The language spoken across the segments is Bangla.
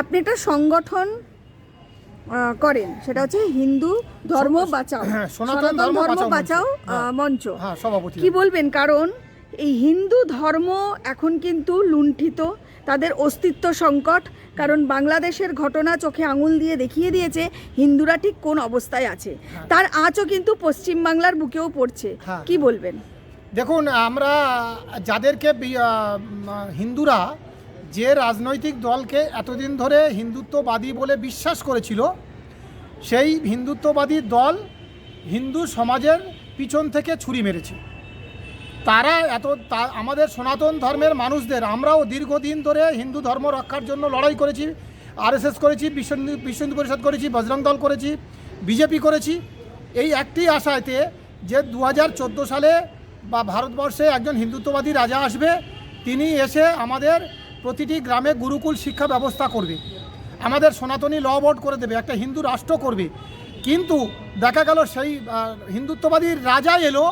আপনি একটা সংগঠন করেন। সেটা হচ্ছে হিন্দু ধর্ম বাঁচাও। হ্যাঁ, সনাতন ধর্ম বাঁচাও মঞ্চ। হ্যাঁ। হ্যাঁ সভাপতি। কি বলবেন? কারণ এই হিন্দু ধর্ম এখন কিন্তু লুণ্ঠিত তাদের অস্তিত্ব সংকট কারণ বাংলাদেশের ঘটনা চোখে আঙুল দিয়ে দেখিয়ে দিয়েছে হিন্দুরা ঠিক কোন অবস্থায় আছে। তার আঁচও কিন্তু পশ্চিম বাংলার বুকেও পড়ছে। কি বলবেন? দেখুন আমরা যাদেরকে হিন্দুরা যে রাজনৈতিক দলকে এতদিন ধরে হিন্দুত্ববাদী বলে বিশ্বাস করেছিল, সেই হিন্দুত্ববাদী দল হিন্দু সমাজের পিছন থেকে ছুরি মেরেছে। তারা এত আমাদের সনাতন ধর্মের মানুষদের, আমরাও দীর্ঘদিন ধরে হিন্দু ধর্ম রক্ষার জন্য লড়াই করেছি, আরএসএস করেছি বিশ্ব বিশ্ব হিন্দু পরিষদ করেছি, বজরং দল করেছি, বিজেপি করেছি। এই একটি আশাতে যে দু হাজার চোদ্দ সালে বা ভারতবর্ষে একজন হিন্দুত্ববাদী রাজা আসবে, তিনি এসে আমাদের প্রতিটি গ্রামে গুরুকুল শিক্ষা ব্যবস্থা করবে। আমাদের সনাতনী ল বোর্ড করে দেবে, একটা হিন্দু রাষ্ট্র করবে। কিন্তু দেখা গেল সেই হিন্দুত্ববাদীর রাজা এলো,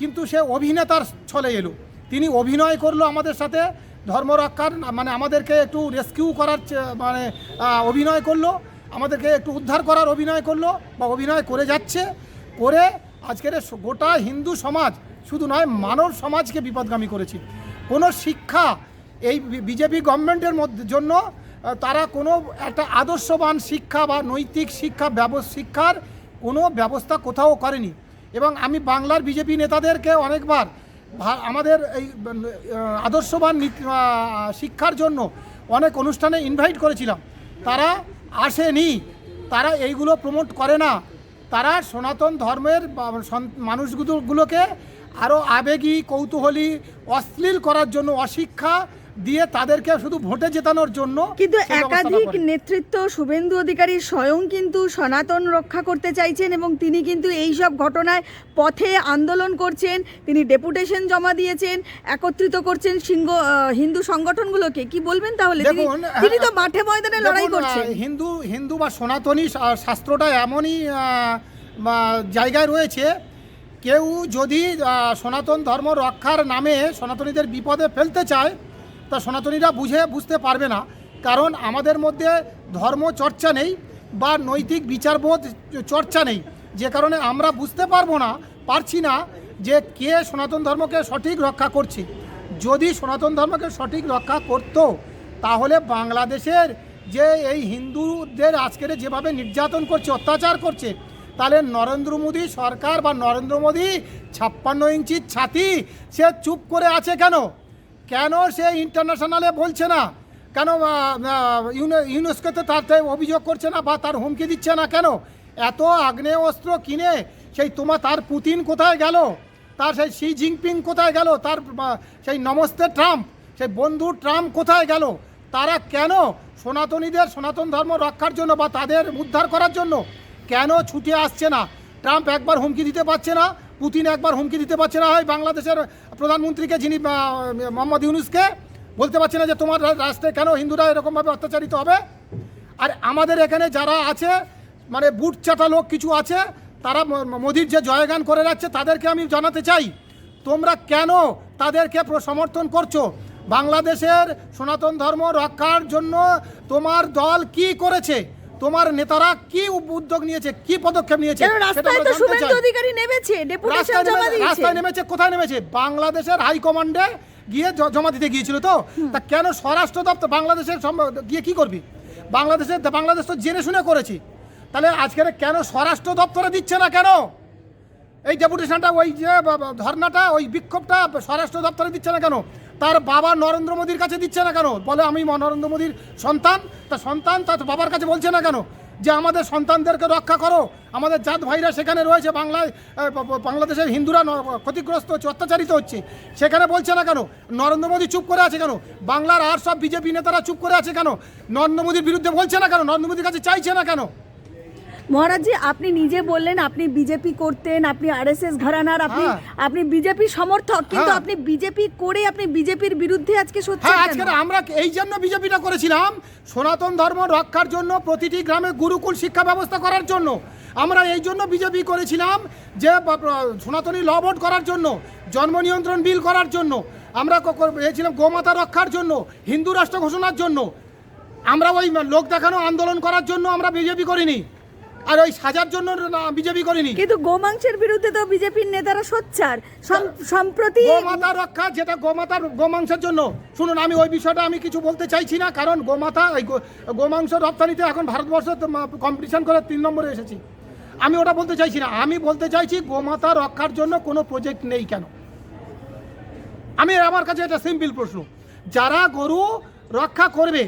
কিন্তু সে অভিনেতার ছলে এলো। তিনি অভিনয় করল আমাদের সাথে ধর্ম রক্ষার মানে আমাদেরকে একটু রেস্কিউ করার মানে অভিনয় করল, আমাদেরকে একটু উদ্ধার করার অভিনয় করল, বা অভিনয় করে যাচ্ছে, করে আজকের গোটা হিন্দু সমাজ, শুধু নয়, মানব সমাজকে বিপদগামী করেছে। কোনো শিক্ষা এই বিজেপি গভর্নমেন্টের মধ্যে, জন্য তারা কোনো একটা আদর্শবান শিক্ষা বা নৈতিক শিক্ষা শিক্ষার কোনো ব্যবস্থা কোথাও করেনি। এবং আমি বাংলার বিজেপি নেতাদেরকে অনেকবার আমাদের এই আদর্শবান শিক্ষার জন্য অনেক অনুষ্ঠানে ইনভাইট করেছিলাম। তারা আসেনি। তারা এইগুলো প্রমোট করে না। তারা সনাতন ধর্মের মানুষগুলোকে আরও আবেগী, কৌতূহলী, অশ্লীল করার জন্য অশিক্ষা দিয়ে তাদেরকে শুধু ভোটে জেতানোর জন্য কিন্তু একাধিক নেতৃত্ব শুভেন্দু অধিকারী স্বয়ং কিন্তু সনাতন রক্ষা করতে চাইছেন এবং তিনি কিন্তু এই সব ঘটনায় পথে আন্দোলন করছেন তিনি ডেপুটেশন জমা দিয়েছেন একত্রিত করছেন সিংহ হিন্দু সংগঠনগুলোকে। কি বলবেন তাহলে? তিনি- দেখুন, তিনি তো হ্যাঁ, মাঠে ময়দানে লড়াই করছেন। হিন্দু হিন্দু বা সনাতনী শাস্ত্রটা এমনই জায়গায় রয়েছে কেউ যদি সনাতন ধর্ম রক্ষার নামে সনাতনীদের বিপদে ফেলতে চায় তা সনাতনীরা বুঝে বুঝতে পারবে না, কারণ আমাদের মধ্যে ধর্ম চর্চা নেই বা নৈতিক বিচারবোধ চর্চা নেই। যে কারণে আমরা বুঝতে পারব না, পারছি না যে কে সনাতন ধর্মকে সঠিক রক্ষা করছে। যদি সনাতন ধর্মকে সঠিক রক্ষা করতো, তাহলে বাংলাদেশের যে এই হিন্দুদের আজকের যেভাবে নির্যাতন করছে, অত্যাচার করছে, তাহলে নরেন্দ্র মোদী সরকার বা নরেন্দ্র মোদী ছাপ্পান্ন ইঞ্চির ছাতি, সে চুপ করে আছে কেন? কেন সে ইন্টারন্যাশনালে বলছে না? কেন ইউনেস্কোতে তার অভিযোগ করছে না বা তার হুমকি দিচ্ছে না কেন? এত আগ্নেয় অস্ত্র কিনে সেই তোমার তার পুতিন কোথায় গেল? তার সেই শি জিনপিং কোথায় গেল? তার সেই নমস্তে ট্রাম্প, সেই বন্ধু ট্রাম্প কোথায় গেল? তারা কেন সনাতনীদের সনাতন ধর্ম রক্ষার জন্য বা তাদের উদ্ধার করার জন্য কেন ছুটে আসছে না? ট্রাম্প একবার হুমকি দিতে পারছে না, পুতিন একবার হুমকি দিতে পারছে না। হয় বাংলাদেশের প্রধানমন্ত্রীকে যিনি মোহাম্মদ ইউনুসকে বলতে পারছে না যে তোমার রাষ্ট্রে কেন হিন্দুরা এরকমভাবে অত্যাচারিত হবে। আর আমাদের এখানে যারা আছে মানে বুট চাটা লোক কিছু আছে, তারা মোদির যে জয়গান করে যাচ্ছে, তাদেরকে আমি জানাতে চাই, তোমরা কেন তাদেরকে সমর্থন করছ? বাংলাদেশের সনাতন ধর্ম রক্ষার জন্য তোমার দল কি করেছে? তোমার নেতারা কি উদ্যোগ নিয়েছে কি পদক্ষেপ নিয়েছে রাস্তায় তো শুভেন্দু অধিকারী নেমেছে ডেপুটেশন জমা দিয়েছে। রাস্তায় নেমেছে কোথায় নেমেছে? বাংলাদেশের হাইকমান্ডে গিয়ে জমা দিতে গিয়েছিল তো? তা কেন স্বরাষ্ট্র দপ্তর বাংলাদেশের গিয়ে কি করবি? বাংলাদেশের বাংলাদেশ তো জেনে শুনে করেছি। তাহলে আজকের কেন স্বরাষ্ট্র দপ্তরে দিচ্ছে না কেন? এই ডেপুটেশনটা ওই যে ধর্নাটা ওই বিক্ষোভটা স্বরাষ্ট্র দপ্তরে দিচ্ছে না কেন? তার বাবা নরেন্দ্র মোদীর কাছে দিচ্ছে না কেন? বলে আমি নরেন্দ্র মোদীর সন্তান। তা সন্তান তার বাবার কাছে বলছে না কেন? যে আমাদের সন্তানদেরকে রক্ষা করো। আমাদের জাত ভাইরা সেখানে রয়েছে বাংলায় বাংলাদেশের হিন্দুরা ক্ষতিগ্রস্ত হচ্ছে, অত্যাচারিত হচ্ছে। সেখানে বলছে না কেন? নরেন্দ্র মোদী চুপ করে আছে কেন? বাংলার আর সব বিজেপি নেতারা চুপ করে আছে কেন? নরেন্দ্র মোদীর বিরুদ্ধে বলছে না কেন? নরেন্দ্র মোদীর কাছে চাইছে না কেন? মহারাজজি আপনি নিজে বললেন আপনি বিজেপি করতেন আপনি আরএসএস ঘরানার আপনি হ্যাঁ। আপনি বিজেপি সমর্থক কিন্তু হ্যাঁ। আপনি বিজেপি করে আপনি বিজেপির বিরুদ্ধে আজকে সোচ্চার হ্যাঁ আজকে আমরা এই জন্য বিজেপিটা করেছিলাম সনাতন ধর্ম রক্ষার জন্য প্রতিটি গ্রামে গুরুকুল শিক্ষা ব্যবস্থা করার জন্য। আমরা এই জন্য বিজেপি করেছিলাম যে সনাতনী ল বোর্ড করার জন্য জন্ম নিয়ন্ত্রণ বিল করার জন্য। আমরা ছিলাম গোমাতা রক্ষার জন্য হিন্দু রাষ্ট্র ঘোষণার জন্য। আমরা ওই লোক দেখানো আন্দোলন করার জন্য আমরা বিজেপি করিনি। আর ওই সাজার জন্য বিজেপি করিনি? কিন্তু গোমাংসের বিরুদ্ধে তো বিজেপির নেতারা সোচ্চার। সম্প্রতি গোমাতা রক্ষা যেটা গোমাতার গোমাংসের জন্য। শুনুন আমি ওই বিষয়টা আমি কিছু বলতে চাইছি না কারণ গোমাতা এই গোমাংস রপ্তানিতে এখন ভারতবর্ষ কম্পিটিশন করে তিন নম্বরে এসেছি। আমি ওটা বলতে চাইছি না। আমি বলতে চাইছি গোমাতা রক্ষার জন্য কোনো প্রজেক্ট নেই কেন? আমি আমার কাছে এটা সিম্পল প্রশ্ন। যারা গরু রক্ষা করবে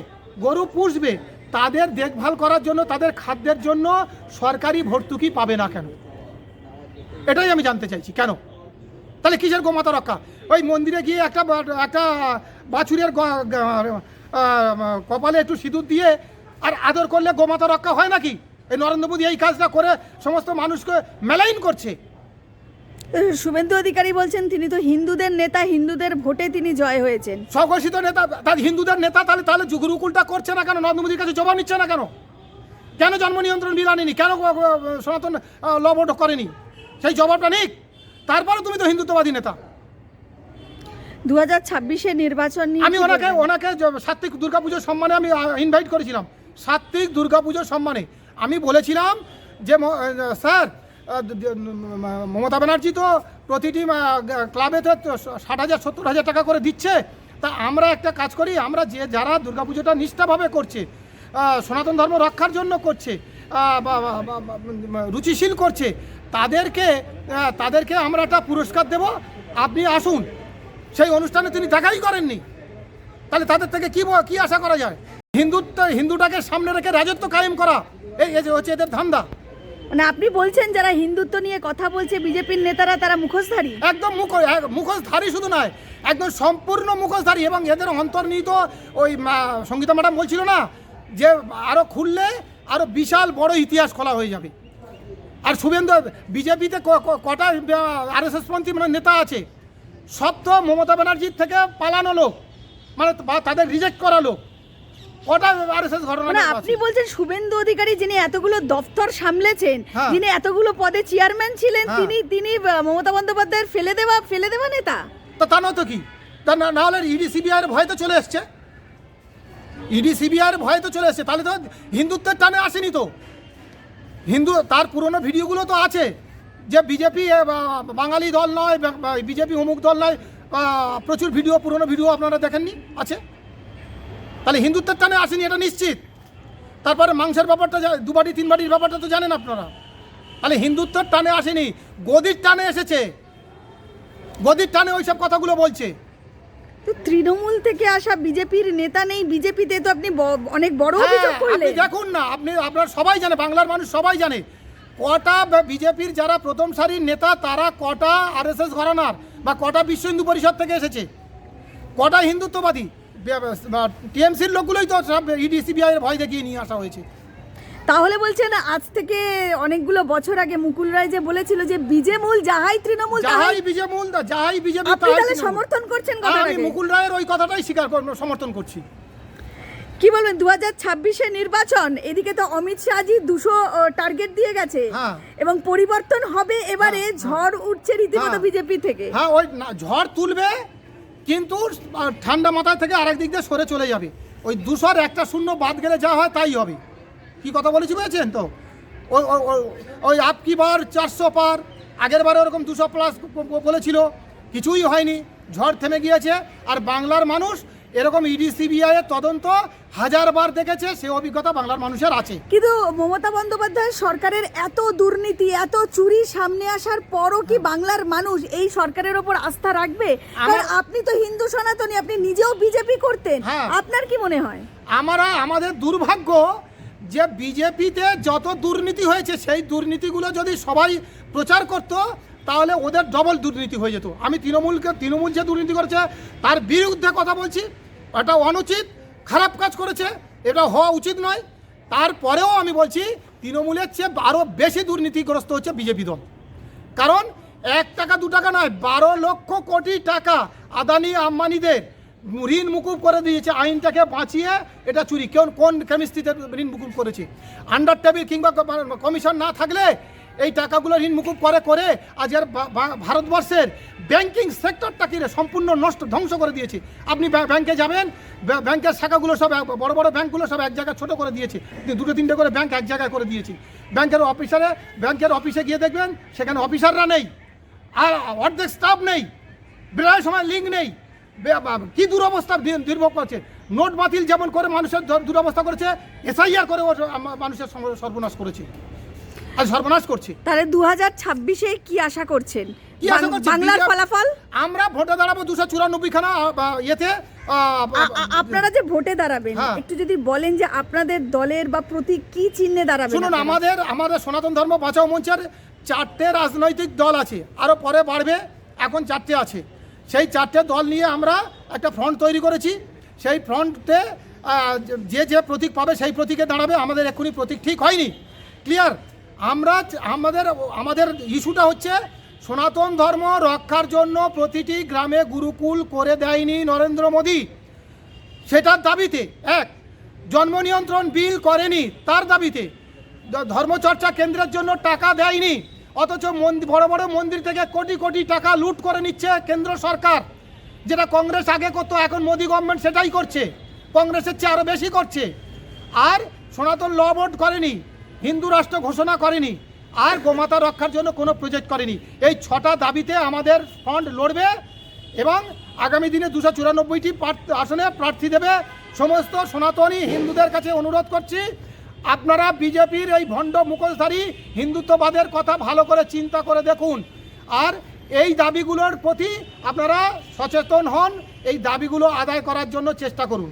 গরু পুষবে তাদের দেখভাল করার জন্য, তাদের খাদ্যের জন্য সরকারি ভর্তুকি পাবে না কেন? এটাই আমি জানতে চাইছি, কেন? তাহলে কিসের গোমাতা রক্ষা? ওই মন্দিরে গিয়ে একটা একটা বাছুরের কপালে একটু সিঁদুর দিয়ে আর আদর করলে গোমাতা রক্ষা হয় নাকি? এই নরেন্দ্র মোদী এই কাজটা করে সমস্ত মানুষকে মেলাইন করছে। শুভেন্দু অধিকারী বলছেন তিনি তো হিন্দুদের নেতা হিন্দুদের ভোটে তিনি জয় হয়েছেন। স্বঘোষিত নেতা তার হিন্দুদের নেতা তাহলে তাহলে গুরুকুলটা করছে না কেন? নরেন্দ্র মোদীর কাছে জবাব নিচ্ছে না কেন? কেন জন্ম নিয়ন্ত্রণ বিল আনেনি? কেন সনাতন ল বোর্ড করেনি? সেই জবাবটা নিক। তারপরে তুমি তো হিন্দুত্ববাদী নেতা। দু হাজার ছাব্বিশে নির্বাচন নিয়ে আমি ওনাকে ওনাকে সাত্বিক দুর্গাপুজোর সম্মানে আমি ইনভাইট করেছিলাম। সাত্বিক দুর্গাপুজোর সম্মানে। আমি বলেছিলাম যে স্যার মমতা ব্যানার্জি তো প্রতিটি ক্লাবেতে তো ষাট হাজার, সত্তর হাজার টাকা করে দিচ্ছে। তা আমরা একটা কাজ করি, আমরা যে যারা দুর্গাপুজোটা নিষ্ঠাভাবে করছে সনাতন ধর্ম রক্ষার জন্য করছে রুচিশীল করছে, তাদেরকে তাদেরকে আমরা একটা পুরস্কার দেব। আপনি আসুন, সেই অনুষ্ঠানে তিনি দেখাই করেননি। তাহলে তাদের থেকে কি কি আশা করা যায়? হিন্দুত্ব, হিন্দুটাকে সামনে রেখে রাজত্ব কায়েম করা, এই এই যে হচ্ছে এদের ধান্দা। মানে আপনি বলছেন যারা হিন্দুত্ব নিয়ে কথা বলছে, বিজেপির নেতারা তারা মুখোশধারী? একদম মুখ মুখোশধারী শুধু নয়, একদম সম্পূর্ণ মুখোশধারী এবং এদের অন্তর্নিহিত ওই সঙ্গীতা ম্যাডাম বলছিল না যে আরও খুললে আরও বিশাল বড় ইতিহাস খোলা হয়ে যাবে। আর শুভেন্দু, বিজেপিতে কটা আর এস এসপন্থী মানে নেতা আছে, সব তো মমতা ব্যানার্জির থেকে পালানো লোক মানে তাদের রিজেক্ট করা লোক। কটা ঘটনা মানে আপনি বলছেন শুভেন্দু অধিকারী যিনি এতগুলো দফতর সামলেছেন হ্যাঁ। যিনি এতগুলো পদে চেয়ারম্যান ছিলেন হ্যাঁ। তিনি তিনি মমতা বন্দ্যোপাধ্যায়ের ফেলে দেওয়া ফেলে দেওয়া নেতা? তো তা নয় তো কি? তা না হলে ইডি সিবিআইয়ের ভয় তো চলে এসছে। ইডি সিবিআইয়ের ভয় তো চলে এসছে। তাহলে তো হিন্দুত্বের টানে আসেনি তো। হিন্দু তার পুরনো ভিডিওগুলো তো আছে যে বিজেপি বাঙালি দল নয় বিজেপি অমুক দল নয় আহ, প্রচুর ভিডিও পুরনো ভিডিও আপনারা দেখেননি? আছে? তাহলে হিন্দুত্বের টানে আসেনি এটা নিশ্চিত। তারপরে মাংসের ব্যাপারটা জা- দু বাটি তিন বাটির ব্যাপারটা তো জানেন আপনারা। তাহলে হিন্দুত্বের টানে আসেনি গদির টানে এসেছে। গদির টানে ওইসব কথাগুলো বলছে। তো তৃণমূল থেকে আসা বিজেপির নেতা নেই বিজেপিতে তো আপনি অনেক বড় হ্যাঁ, অভিযোগ আপনি করলেন। দেখুন না আপনি আপনার সবাই জানে বাংলার মানুষ সবাই জানে কটা বিজেপির যারা প্রথম সারির নেতা তারা কটা আরএসএস ঘরানার বা কটা বিশ্ব হিন্দু পরিষদ থেকে এসেছে? কটা হিন্দুত্ববাদী? টিএমসির লোকগুলোই তো সব ইডি সিবিআই এর ভয় দেখিয়ে নিয়ে আসা হয়েছে। তাহলে বলছেন আজ থেকে অনেকগুলো বছর আগে মুকুল রায় যে বলেছিল যে বিজেমূল যাহাই তৃণমূল যাহাই বিজেমূল যাহাই বিজেপি আপনি তাহলে সমর্থন করছেন আমি মুকুল রায়ের ওই কথাটাই স্বীকার কর- সমর্থন করছি। কি বলবেন? দু হাজার ছাব্বিশে নির্বাচন এদিকে তো অমিত শাহজি দুশো টার্গেট দিয়ে গেছে। হ্যাঁ। এবং পরিবর্তন হবে এবারে ঝড় উঠছে রীতিমতো হ্যাঁ। বিজেপি থেকে। হ্যাঁ ওই ঝড় তুলবে কিন্তু ঠান্ডা মাথায় থেকে আরেক দিক দিয়ে সরে চলে যাবে। ওই দুশোর একটা শূন্য বাদ গেলে যা হয় তাই হবে। কি কথা বলেছি বুঝেছেন তো? ওই ওই- ওই- ওই আপ কি বার চারশো পার, আগের বারে ওরকম দুশো প্লাস বলেছিল, কিছুই হয়নি, ঝড় থেমে গিয়েছে। আর বাংলার মানুষ এরকম ইডি সিবিআই এর তদন্ত হাজারবার দেখেছে সে অভিজ্ঞতা বাংলার মানুষের আছে। কিন্তু মমতা বন্দ্যোপাধ্যায় সরকারের এত দুর্নীতি এত চুরি সামনে আসার পরও কি বাংলার মানুষ এই সরকারের ওপর আস্থা রাখবে? কারণ আপনি তো হিন্দু সনাতনী আপনি নিজেও বিজেপি করতেন। হ্যাঁ। আপনার কি মনে হয়? আমরা আমাদের দুর্ভাগ্য যে বিজেপিতে যত দুর্নীতি হয়েছে সেই দুর্নীতিগুলো যদি সবাই প্রচার করত তাহলে ওদের ডবল দুর্নীতি হয়ে যেত। আমি তৃণমূলকে তৃণমূল যে দুর্নীতি করেছে তার বিরুদ্ধে কথা বলছি এটা অনুচিত, খারাপ কাজ করেছে, এটা হওয়া উচিত নয়। তারপরেও আমি বলছি, তৃণমূলের চেয়ে আরও বেশি দুর্নীতিগ্রস্ত হচ্ছে বিজেপি দল। কারণ এক টাকা, দু টাকা নয়, বারো লক্ষ কোটি টাকা আদানি আম্বানিদের ঋণ মুকুব করে দিয়েছে, আইনটাকে বাঁচিয়ে এটা চুরি। কেউ কোন কেমিস্ট্রিতে ঋণ মুকুব করেছে? আন্ডার টেবিল কিংবা কমিশন না থাকলে এই টাকাগুলো ঋণ মুকুব করে করে বা- ভারতবর্ষের ব্যাংকিং সেক্টরটাকে সম্পূর্ণ নষ্ট, ধ্বংস করে দিয়েছে। আপনি ব্যাঁ- ব্যাংকে যাবেন, ব্যাঁ- ব্যাংকের শাখাগুলো সব বড় বড় ব্যাংকগুলো সব এক জায়গায়, ছোট করে দিয়েছে। দুটো, তিনটে করে ব্যাংক এক জায়গায় করে দিয়েছে। ব্যাংকের অফিসারে, ব্যাংকের অফিসে গিয়ে দেখবেন, সেখানে অফিসাররা নেই, আর অর্ধেক স্টাফ নেই বেড়ার সময় লিঙ্ক নেই। কি দুরবস্থা দুর্ভোগ করছে। নোট বাতিল যেমন করে মানুষের দুরবস্থা করেছে এসআইআর করে মানুষের সর্বনাশ করেছে। আর সর্বনাশ করছে। তাহলে দু হাজার ছাব্বিশে কি আশা করছেন? কি আশা বাংলার ফলাফল? আমরা ভোটে দাঁড়াবো দুশো চুরানব্বই খানা বা, ইয়েতে আ, আ- আ- আপনারা যে ভোটে দাঁড়াবেন হ্যাঁ। একটু যদি বলেন যে আপনাদের দলের বা প্রতীক কি চিহ্নে দাঁড়াবেন শুনুন আপনারা? আমাদের আমাদের সনাতন ধর্ম বাঁচাও মঞ্চের চারটে রাজনৈতিক দল আছে আরও পরে বাড়বে এখন চারটে আছে। সেই চারটে দল নিয়ে আমরা একটা ফ্রন্ট তৈরি করেছি। সেই ফ্রন্টে যে যে প্রতীক পাবে সেই প্রতীকে দাঁড়াবে আমাদের এক্ষুনি প্রতীক ঠিক হয়নি। ক্লিয়ার? আমরা আমাদের আমাদের ইস্যুটা হচ্ছে সনাতন ধর্ম রক্ষার জন্য প্রতিটি গ্রামে গুরুকুল করে দেয়নি নরেন্দ্র মোদী। সেটার দাবিতে, এক, জন্ম নিয়ন্ত্রণ বিল করেনি তার দাবিতে। ধর্মচর্চা কেন্দ্রের জন্য টাকা দেয়নি, অথচ মন্দির বড় বড় মন্দির থেকে কোটি কোটি টাকা লুট করে নিচ্ছে কেন্দ্র সরকার। যেটা কংগ্রেস আগে করতো, এখন মোদী গভর্নমেন্ট সেটাই করছে। কংগ্রেসের চেয়ে আরও বেশি করছে। আর সনাতন ল বোর্ড করেনি হিন্দু রাষ্ট্র ঘোষণা করেনি। আর গোমাতা রক্ষার জন্য কোনো প্রজেক্ট করেনি। এই ছটা দাবিতে আমাদের ফন্ড লড়বে এবং আগামী দিনে দুশো চুরানব্বইটি আসনে প্রার্থী দেবে। সমস্ত সনাতনী হিন্দুদের কাছে অনুরোধ করছি, আপনারা বিজেপির এই ভণ্ড মুখোশধারী হিন্দুত্ববাদের কথা ভালো করে চিন্তা করে দেখুন। আর এই দাবিগুলোর প্রতি আপনারা সচেতন হন, এই দাবিগুলো আদায় করার জন্য চেষ্টা করুন।